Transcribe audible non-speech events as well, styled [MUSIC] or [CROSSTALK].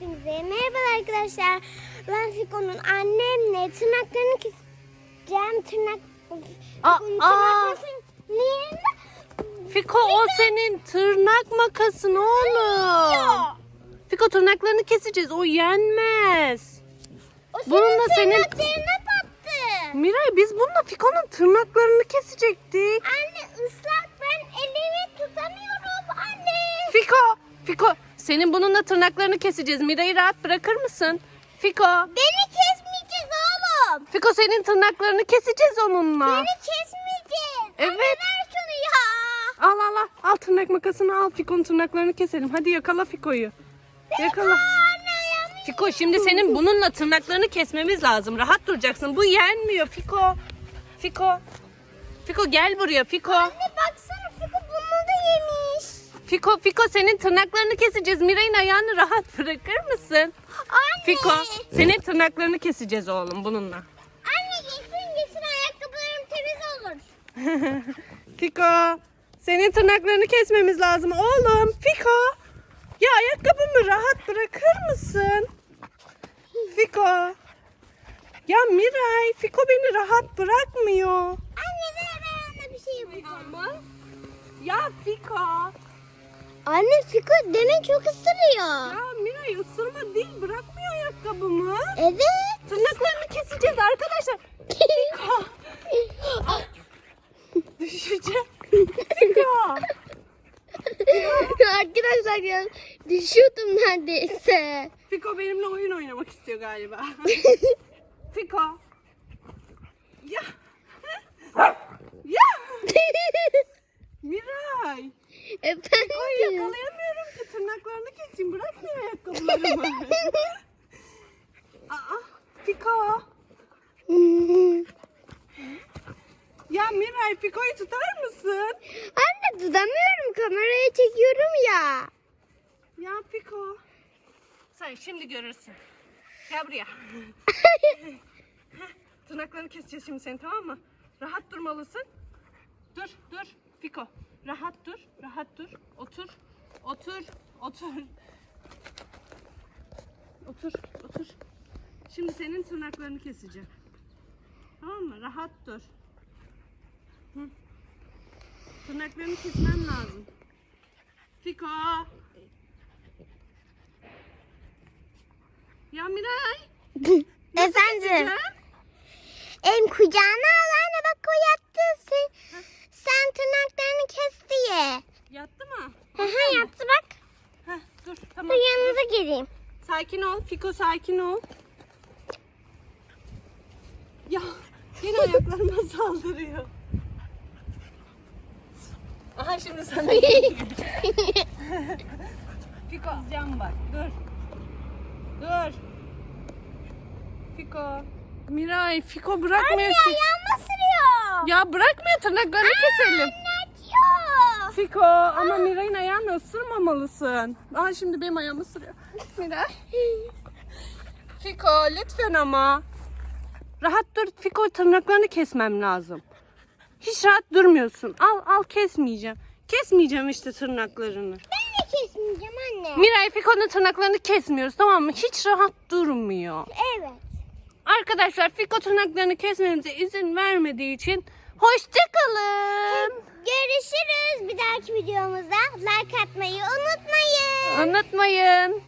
Hepinize merhaba arkadaşlar. Ben Fiko'nun annemle tırnaklarını keseceğim. Tırnak... Aa, Fiko'nun aa. Niye? Fiko o senin tırnak makasın oğlum. Fiko tırnaklarını keseceğiz. O yenmez. O Bununla senin senin- tırnaklarına battı. Miray biz bununla Fiko'nun tırnaklarını kesecektik. Anne ıslak ben elimi tutamıyorum anne. Fiko, Fiko senin bununla tırnaklarını keseceğiz. Miray'ı rahat bırakır mısın? Fiko, Beni kesmeyeceğiz oğlum. Fiko senin tırnaklarını keseceğiz onunla. Beni kesmeyeceğiz. Evet. Anne ver şunu ya. Al al al. Al tırnak makasını al. Fiko'nun tırnaklarını keselim. Hadi yakala Fiko'yu. Yakala. Fiko şimdi senin bununla tırnaklarını kesmemiz lazım. Rahat duracaksın. Bu yenmiyor Fiko. Fiko. Fiko gel buraya Fiko. Anne baksana Fiko bunu da yemiş. Fiko Fiko senin tırnaklarını keseceğiz. Miray'ın ayağını rahat bırakır mısın? Anne. Fiko senin tırnaklarını keseceğiz oğlum bununla. Anne gitsin gitsin ayakkabılarım temiz olur. [LAUGHS] Fiko senin tırnaklarını kesmemiz lazım oğlum. Fiko ya ayakkabımı rahat bırakır mısın? Fiko. Ya Miray Fiko beni rahat bırakmıyor. Anne ver ben ona bir şey yapacağım. Ya Fiko. Anne Fiko demin çok ısırıyor. Ya Miray ısırma değil bırakmıyor ayakkabımı. Evet. Tırnaklarını keseceğiz arkadaşlar. [LAUGHS] Düşecek. Fiko. [LAUGHS] Arkadaşlar ya düşüyordum neredeyse. Fiko benimle oyun oynamak istiyor galiba. [LAUGHS] Fiko. Ya. Ya. Miray. Ay Efendim. Yakalayamıyorum ki tırnaklarını keseyim. Bırakmıyor ayakkabılarımı. [LAUGHS] Aa, Fiko. Ya Miray Fiko'yu tutar mısın? Anne tutamıyorum kameraya çekiyorum ya. Ya Fiko. Sen şimdi görürsün. Gel buraya. [LAUGHS] Tırnaklarını keseceğiz şimdi seni tamam mı? Rahat durmalısın. Dur dur Fiko. Rahat dur. Rahat dur. Otur. Otur. Otur. Otur. Otur. Şimdi senin tırnaklarını keseceğim. Tamam mı? Rahat dur. Hı. Tırnaklarını kesmem lazım. Fiko. Ya Miray. [LAUGHS] Efendim. Em kucağına al anne bak o yattı. Sen, sen tırnaklarını kes diye. Yattı mı? Hı hı yattı bak. Heh, dur tamam. Geleyim. Sakin ol. Fiko sakin ol. Ya yine ayaklarıma [LAUGHS] saldırıyor. Aha şimdi sana [LAUGHS] Fiko cam bak. Dur. Dur. Fiko. Miray Fiko bırakmıyor ki. Ayağımı sürüyor. Ya bırakmıyor tırnaklarını keselim. Anlatıyor. Fiko ama Miray'ın ayağını ısırmamalısın. Aa şimdi benim ayağımı ısırıyor. Miray. Fiko lütfen ama. Rahat dur. Fiko tırnaklarını kesmem lazım. Hiç rahat durmuyorsun. Al al kesmeyeceğim. Kesmeyeceğim işte tırnaklarını. Ben de kesmeyeceğim anne. Miray Fiko'nun tırnaklarını kesmiyoruz tamam mı? Hiç rahat durmuyor. Evet. Arkadaşlar Fiko tırnaklarını kesmemize izin vermediği için hoşçakalın. Görüşürüz. Bir dahaki videomuzda like atmayı unutmayın. Unutmayın.